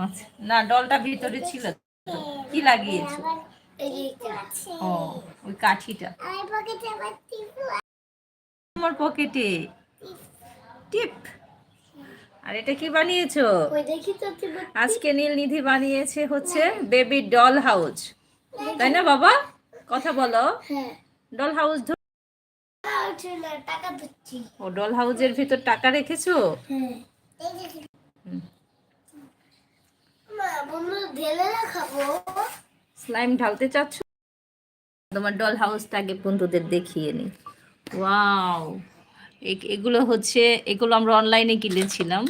আচ্ছা না ডলটা ভিতরে ছিল কি লাগিয়েছো। ও ওই কাঠিটা। আমার পকেটে। তোমার পকেটে টিপ। আর এটা কি বানিয়েছো? ওই দেখি তো টিপু আজকে নীল নিধি বানিয়েছে হচ্ছে বেবি ডল হাউস। তাই না বাবা? কথা বলো। হ্যাঁ ডল হাউস টাকা ও ডল হাউসের ভিতর টাকা রেখেছো হ্যাঁ এই যে মা বন্ধু ঢেলে রাখাবো স্লাইম ঢালতে চাচ্ছ? তোমার ডল হাউসটা আগে বন্ধুদের দেখিয়ে নি। ওয়াও এগুলো হচ্ছে এগুলো আমরা অনলাইনে কিনেছিলাম।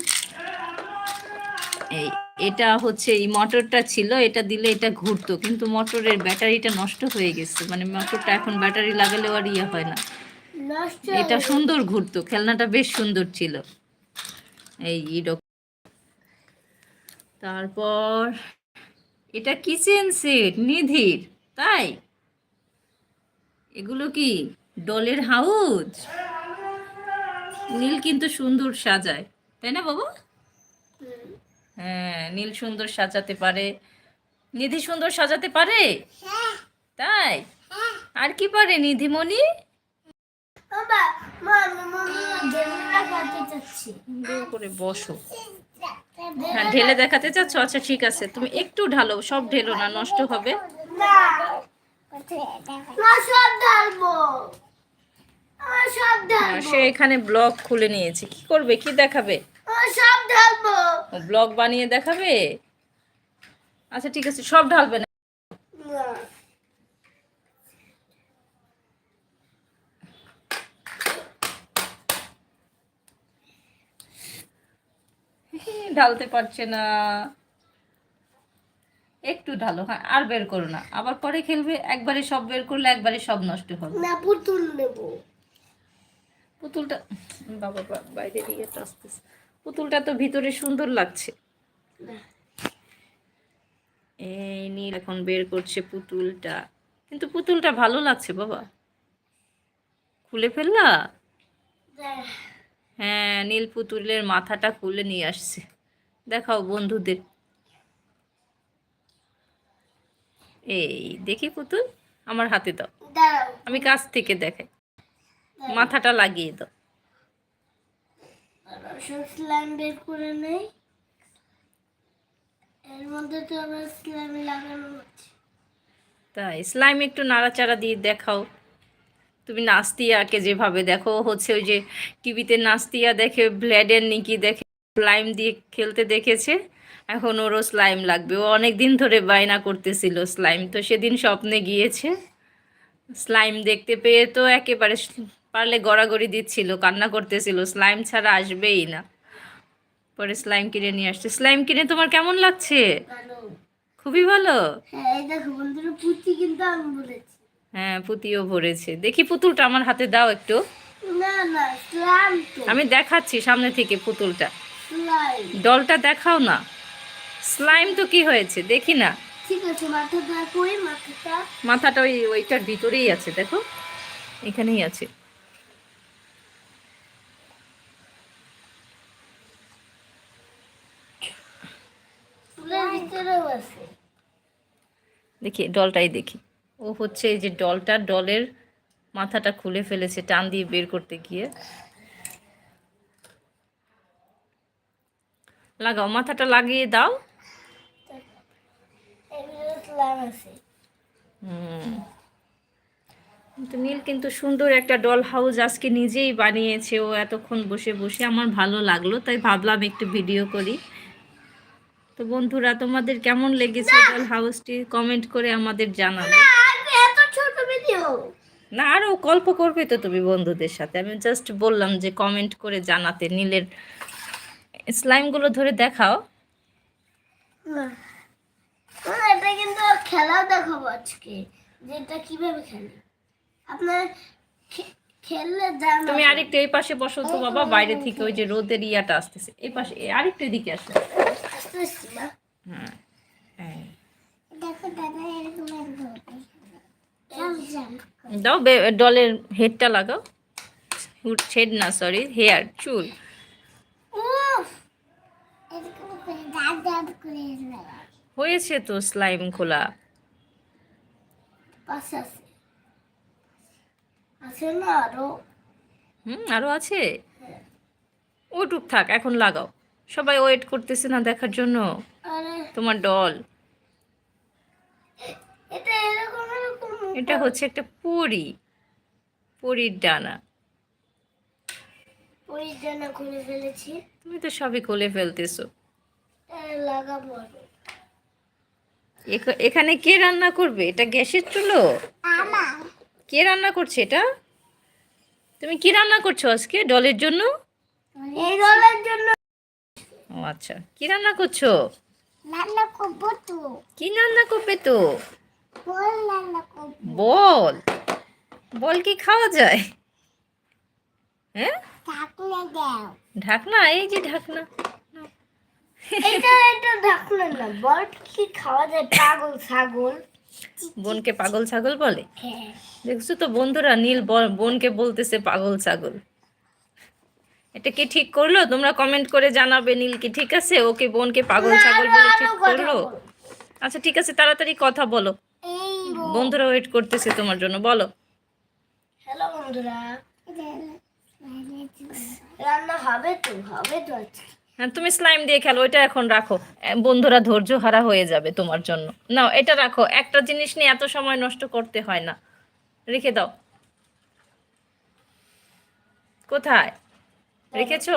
এই এটা হচ্ছে এই মোটরটা ছিল এটা দিলে এটা ঘুরতো কিন্তু মোটরের ব্যাটারিটা নষ্ট হয়ে গেছে। মানে মোটরটা এখন ব্যাটারি লাগালে আর ইয়ে হয় না। এটা সুন্দর ঘুরতো খেলনাটা বেশ সুন্দর ছিল। এই তারপর এটা কিচেন সেট নিধির তাই? এগুলো কি ডলের হাউজ নীল কিন্তু সুন্দর সাজায় তাই না বাবা? হ্যাঁ নীল সুন্দর সাজাতে পারে। নিধি সুন্দর সাজাতে পারে? তাই? আর কি পারে নিধিমণি? করে বসো। হ্যাঁ ঢেলে দেখাতে চাচ্ছ? আচ্ছা ঠিক আছে। তুমি একটু ঢালো সব ঢেলো না নষ্ট হবে। সে এখানে ব্লগ খুলে নিয়েছে। কি করবে? কি দেখাবে? ব্লগ বানিয়ে দেখাবে? আচ্ছা ঠিক আছে সব ঢালবে না। ঢালতে পারছে না। একটু ঢালো হ্যাঁ আর বের করো না। আবার পরে খেলবে একবারে সব বের করলে একবারে সব নষ্ট হবে। না পুতুল নেব। পুতুলটা বাবা বাইরে দিয়ে আসতেছে পুতুলটা তো ভিতরে সুন্দর লাগছে। এই নীল এখন বের করছে পুতুলটা। কিন্তু পুতুলটা ভালো লাগছে বাবা। খুলে ফেললা? হ্যাঁ নীল পুতুলের মাথাটা খুলে নিয়ে আসছে। দেখাও বন্ধুদের। এই দেখি পুতুল আমার হাতে দাও। আমি কাছ থেকে দেখাই। মাথাটা লাগিয়ে দাও। দাঁড়াও, স্লাইম বের করে নেই। এর মধ্যে তো আবার স্লাইম লাগানো আছে তাই স্লাইম একটু নাড়াচাড়া দিয়ে দেখাও। তুমি নাস্তিয়াকে যেভাবে দেখো হচ্ছে ওই যে টিভিতে নাস্তিয়া দেখে ব্ল্যাডের নিকি দেখে। স্লাইম দিয়ে খেলতে দেখেছে। এখন ওরও স্লাইম লাগবে। ও অনেক দিন ধরে বায়না করতেছিল স্লাইম তো সেদিন স্বপ্নে গিয়েছে। স্লাইম দেখতে পেয়ে তো একেবারে পারলে গড়াগড়ি দিচ্ছিল কান্না করতেছিল স্লাইম ছাড়া আসবেই না। পরে স্লাইম কিনে নিয়ে আসছে। স্লাইম কিনে তোমার কেমন লাগছে? খুবই ভালো? হ্যাঁ এই দেখো বন্ধুরা পুঁতি কিন্তু আমি বলেছি। হ্যাঁ পুঁতিও ভরেছে। দেখি পুতুলটা আমার হাতে দাও একটু। আমি দেখাচ্ছি সামনে থেকে পুতুলটা। ডলটা দেখাও না। স্লাইম তো কি হয়েছে? দেখি না। ঠিক আছে মাথাটা কই মাথাটা। মাথাটা ওই ওইটার ভিতরেই আছে দেখো। এখানেই আছে। আছে। দেখি ডলটাই দেখি। ও হচ্ছে এই যে ডলটা ডলের মাথাটা খুলে ফেলেছে টান দিয়ে বের করতে গিয়ে। লাগাও মাথাটা লাগিয়ে দাও। নীল কিন্তু সুন্দর একটা ডল হাউস আজকে নিজেই বানিয়েছে ও এতক্ষণ বসে বসে আমার ভালো লাগল তাই ভাবলাম একটু ভিডিও করি। তো বন্ধুরা তোমাদের কেমন লেগেছে ডল হাউসটি কমেন্ট করে আমাদের জানাবে। না আরও গল্প করবে তো তুমি বন্ধুদের সাথে। আমি জাস্ট বললাম যে কমেন্ট করে জানাতে নীলের স্লাইমগুলো ধরে দেখাও। এটা কিন্তু খেলাও দেখাবো আজকে যে এটা কীভাবে খেলে। আপনার খেললে তুমি আরেকটু এই পাশে বসো তো বাবা বাইরে থেকে ওই যে রোদের ইয়াটা আসতেছে। এই পাশে আরেকটু এদিকে আসো। হ্যাঁ হ্যাঁ। দাও ডলের হেডটা লাগাও। হেড না সরি হেয়ার চুল উফ এরকম করে দাদা হয়েছে তো স্লাইম খোলা। হুম আরও আছে? ওটুক থাক এখন লাগাও। সবাই ওয়েট করতেছে না দেখার জন্য। তোমার ডল এটা হচ্ছে একটা পরি। পরির ডানা। পরিজানা খুলে ফেলেছি। তুমি তো সবই খুলে ফেলতেছো। এটা লাগাবো এখানে কে রান্না করবে? এটা গ্যাসের চুলো? কে রান্না করছে এটা? তুমি কি রান্না করছ আজকে ডলের জন্য? জন্য। ও আচ্ছা কি রান্না করছ? রান্না করব তো। কি রান্না করবে তো? বল রান্না করব। বল। বল কি খাওয়া যায়? হ্যাঁ? ঢাকনা দাও। ঢাকনা? এই যে ঢাকনা। এটা এটা ঢাকনা না বল কি খাওয়া যায়? পাগল ছাগল। বোনকে পাগল ছাগল বলে? হ্যাঁ। দেখছ তো বন্ধুরা নীল বোনকে বলতেছে পাগল ছাগল। এটা কি ঠিক করল? তোমরা কমেন্ট করে জানাবে নীল কি ঠিক আছে? ওকে বোনকে পাগল ছাগল বলে ঠিক করল? আচ্ছা ঠিক আছে তাড়াতাড়ি কথা বলো। বন্ধুরা ওয়েট করতেছে তোমার জন্য বলো। হ্যালো বন্ধুরা। রান্না হবে তো হবে তো আজকে। হ্যাঁ তুমি স্লাইম দিয়ে খেলো ওইটা এখন রাখো। বন্ধুরা ধৈর্য হারা হয়ে যাবে তোমার জন্য। নাও এটা রাখো। একটা জিনিস নিয়ে এত সময় নষ্ট করতে হয় না। রেখে দাও। কোথায়? রেখেছো?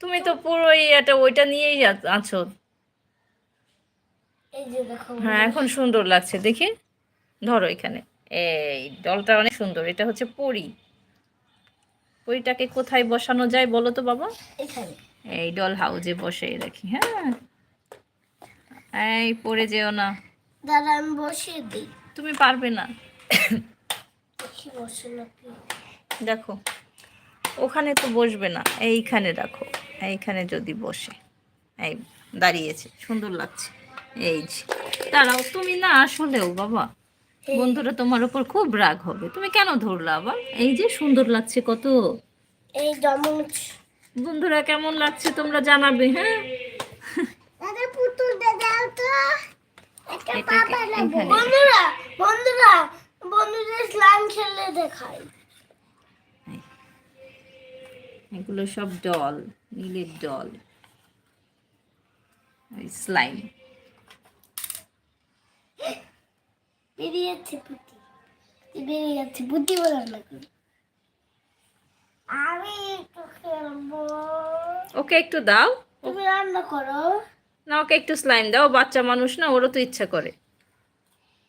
তুমি তো পুরোই এটা ওইটা নিয়েই আছো। হ্যাঁ এখন সুন্দর লাগছে। দেখি। ধরো এখানে। এই ডলটা অনেক সুন্দর। এটা হচ্ছে পরি। পরিটাকে কোথায় বসানো যায় বলো তো বাবা? এই ডল হাউজে বসে রাখি হ্যাঁ। এই পড়ে যেও না। দাঁড়া আমি বসিয়ে দিই। তুমি পারবে না। বসে দেখো ওখানে তো বসবে না এইখানে রাখো এইখানে যদি বসে। এই দাঁড়িয়েছে সুন্দর লাগছে। এই যে। দাঁড়াও তুমি না আসলেও বাবা। বন্ধুরা তোমার উপর খুব রাগ হবে। তুমি কেন ধরলা আবার? এই যে সুন্দর লাগছে কত। এই বন্ধুরা কেমন লাগছে তোমরা জানাবে হ্যাঁ? দাদা পুতুল দাও তো। একটা এটাকে এখানে বন্ধুরা বন্ধুরা বন্ধুদের স্লাম খেললে দেখাই। এগুলো সব ডল নীলের ডল স্লাইম বেরিয়ে যাচ্ছে পুটি বেরিয়ে যাচ্ছে পুটি বলে না আমি একটু খেলব। ওকে একটু দাও। তুমি রান্না করো। না ওকে একটু স্লাইম দাও। বাচ্চা মানুষ না ওরও তো ইচ্ছা করে।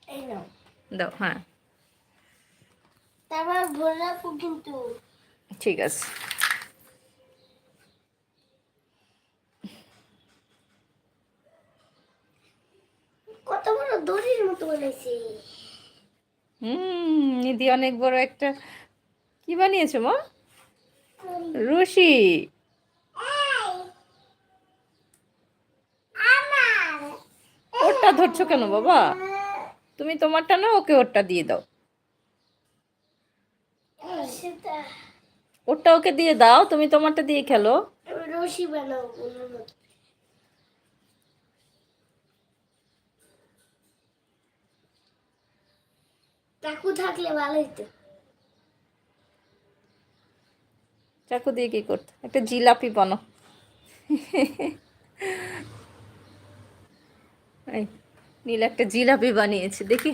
এই নাও। দাও হ্যাঁ। তারপর ভরে রাখো কিন্তু। ঠিক আছে কত বড় দড়ির মতো বানাইছি হুম নিধি অনেক বড় একটা কি বানিয়েছো মা? রশি। ওরটা ধরছো কেন বাবা? তুমি তোমারটা না ওকে ওরটা দিয়ে দাও। ওরটা ওকে দিয়ে দাও তুমি তোমারটা দিয়ে খেলো। রশি বানাবো চাকু থাকলে ভালোই তো চাকু দিয়ে কি করতে? একটা জিলাপি বানো। এই নীল একটা জিলাপি বানিয়েছে দেখি।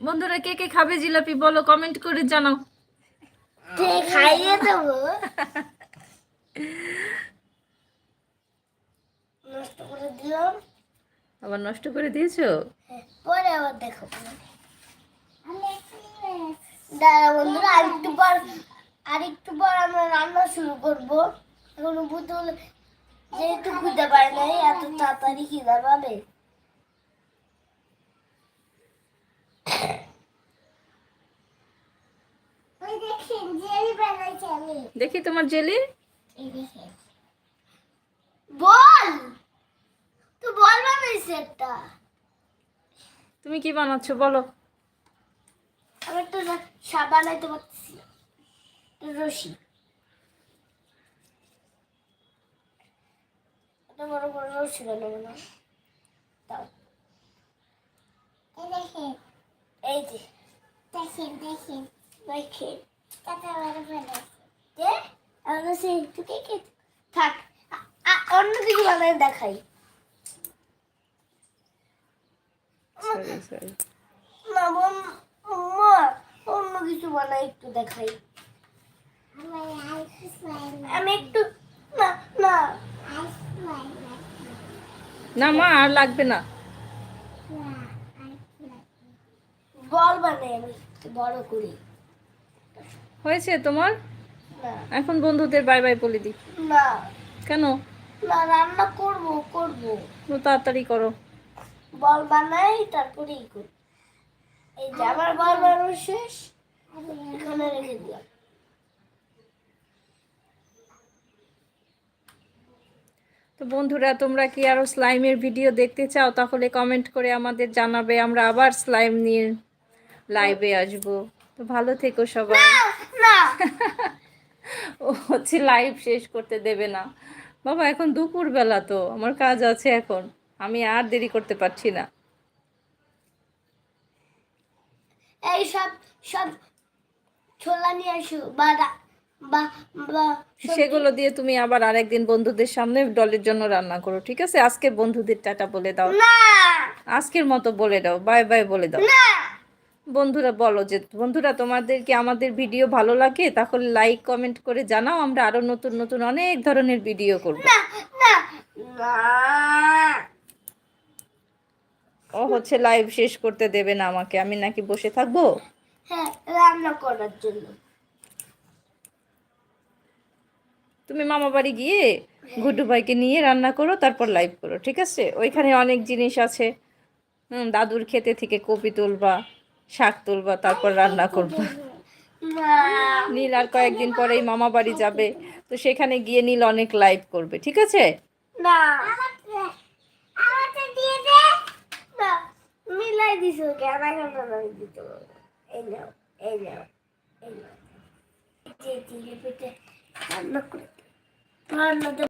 বন্ধুরা কে কে খাবে জিলাপি বলো কমেন্ট করে জানাও। খাইয়ে দেবো? নষ্ট করে দিলাম। আবার নষ্ট করে দিয়েছ? পরে আবার দেখো। দাঁড়া বন্ধুরা আরেকটু পর আরেকটু পর আমরা রান্না শুরু করব। এখন পুতুল যেহেতু পায় নাই এত তাড়াতাড়ি খিদা পাবে দেখি তোমার জেলি? বল! তো বল বানাইছে একটা। তুমি কি বানাচ্ছো বলো। আমি একটা বানাইতে পারতেছি। রশি। এত বড় বড় রসি নেব না দাও। দেখেন। এই যে। দেখেন দেখেন। দেখেন। কত বড় বড় যে আমরা সেই টুকে কে থাক। আ- আ- অন্য কিছু বানায় দেখাই। সরি সরি মা অন্য কিছু বানাই একটু দেখাই। আমি একটু না না। না মা আর লাগবে না। বল বানাই আমি বড় করি। হয়েছে তোমার? এখন বন্ধুদের বাই বাই বলে দিই। না। কেন? না রান্না করব করব। তাড়াতাড়ি করো। বল বানাই তারপরেই করি এই যে আমার বল বানানো শেষ। এখানে রেখে দিলাম। তো বন্ধুরা তোমরা কি আরও স্লাইমের ভিডিও দেখতে চাও? তাহলে কমেন্ট করে আমাদের জানাবে। আমরা আবার স্লাইম নিয়ে লাইভে আসব। তো ভালো থেকো সবাই। না ও হচ্ছে লাইভ শেষ করতে দেবে না। বাবা এখন দুপুর বেলা তো। আমার কাজ আছে এখন। আমি আর দেরি করতে পারছি না। এই সব সব ছোলা নিয়ে আসো বা সেগুলো দিয়ে তুমি আবার আরেকদিন বন্ধুদের সামনে ডলের জন্য রান্না করো ঠিক আছে? আজকে বন্ধুদের টাটা বলে দাও। আজকের মতো বলে দাও বাই বাই বলে দাও। বন্ধুরা বলো যে বন্ধুরা তোমাদের কি আমাদের ভিডিও ভালো লাগে? তাহলে লাইক কমেন্ট করে জানাও আমরা আরও নতুন নতুন অনেক ধরনের ভিডিও করব। না না না ও হচ্ছে লাইভ শেষ করতে দেবে না আমাকে। আমি নাকি বসে থাকব? হ্যাঁ রান্না করার জন্য। তুমি মামা বাড়ি গিয়ে গুড্ডু ভাইকে নিয়ে রান্না করো তারপর লাইভ করো ঠিক আছে? ওইখানে অনেক জিনিস আছে। হুম দাদুর খেতে থেকে কপি তুলবা শাক তুলবা তারপর রান্না করবা। নীল আর কয়েকদিন পরেই মামা বাড়ি যাবে তো সেখানে গিয়ে নীল অনেক লাইভ করবে ঠিক আছে? না। মিলাই দিছো কেন এখন আমি দিতে পারব এই নাও এই নাও এই নাও। যে জিলিপিটা রান্না করে রান্নাতে